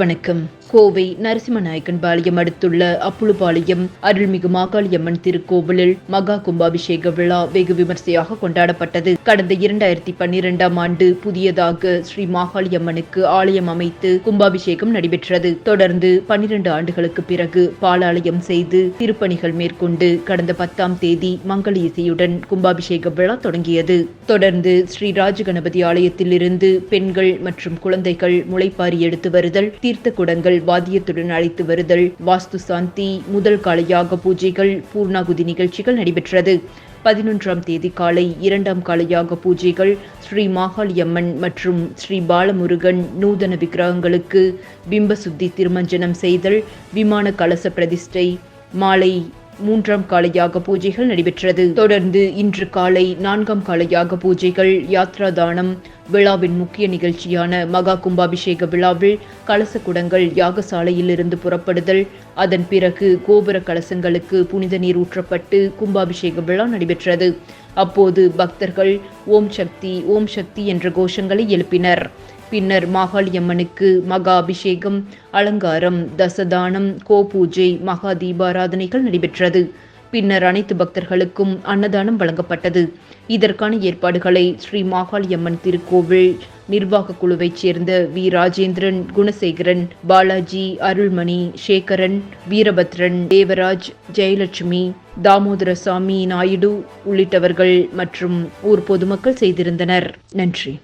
வணக்கம். கோவை நரசிம்மநாயக்கன் பாளையம் அடுத்துள்ள அப்புளுபாளையம் அருள்மிகு மாகாளியம்மன் திருக்கோவிலில் மகா கும்பாபிஷேக விழா வெகு விமர்சையாக கொண்டாடப்பட்டது. கடந்த இரண்டாயிரத்தி பன்னிரெண்டாம் ஆண்டு புதியதாக ஸ்ரீ மாகாளியம்மனுக்கு ஆலயம் அமைத்து கும்பாபிஷேகம் நடைபெற்றது. தொடர்ந்து பன்னிரண்டு ஆண்டுகளுக்கு பிறகு பாலாலயம் செய்து திருப்பணிகள் மேற்கொண்டு கடந்த பத்தாம் தேதி மங்கள இசையுடன் கும்பாபிஷேக விழா தொடங்கியது. தொடர்ந்து ஸ்ரீ ராஜகணபதி ஆலயத்தில் இருந்து பெண்கள் மற்றும் குழந்தைகள் முளைப்பாரி எடுத்து வருதல் தீர்த்த குடங்கள் வாத்தியத்துடன் அழைத்து வருதல் வாஸ்து சாந்தி முதல் கால யாக பூஜைகள் பூர்ணாகுதி நிகழ்ச்சிகள் நடைபெற்றது. பதினொன்றாம் தேதி காலை இரண்டாம் கால யாக பூஜைகள் ஸ்ரீ மாகாளியம்மன் மற்றும் ஸ்ரீ பாலமுருகன் நூதன விக்கிரகங்களுக்கு பிம்பசுத்தி திருமஞ்சனம் செய்தல் விமான கலச பிரதிஷ்டை மாலை மூன்றாம் காலையாக பூஜைகள் நடைபெற்றது. தொடர்ந்து இன்று காலை நான்காம் காலையாக பூஜைகள் யாத்ரா தானம் விழாவின் முக்கிய நிகழ்ச்சியான மகா கும்பாபிஷேக விழாவில் கலச குடங்கள் யாகசாலையில் இருந்து புறப்படுதல் அதன் பிறகு கோபுர கலசங்களுக்கு புனித நீர் ஊற்றப்பட்டு கும்பாபிஷேக விழா நடைபெற்றது. அப்போது பக்தர்கள் ஓம் சக்தி ஓம் சக்தி என்ற கோஷங்களை எழுப்பினர். பின்னர் மாகாளியம்மனுக்கு மகா அபிஷேகம் அலங்காரம் தசதானம் கோபூஜை மகா தீபாராதனைகள் நடைபெற்றது. பின்னர் அனைத்து பக்தர்களுக்கும் அன்னதானம் வழங்கப்பட்டது. இதற்கான ஏற்பாடுகளை ஸ்ரீ மாகாளியம்மன் திருக்கோவில் நிர்வாக குழுவைச் சேர்ந்த வி. ராஜேந்திரன் குணசேகரன் பாலாஜி அருள்மணி சேகரன் வீரபத்ரன் தேவராஜ் ஜெயலட்சுமி தாமோதரசாமி நாயுடு உள்ளிட்டவர்கள் மற்றும் ஊர் பொதுமக்கள் செய்திருந்தனர். நன்றி.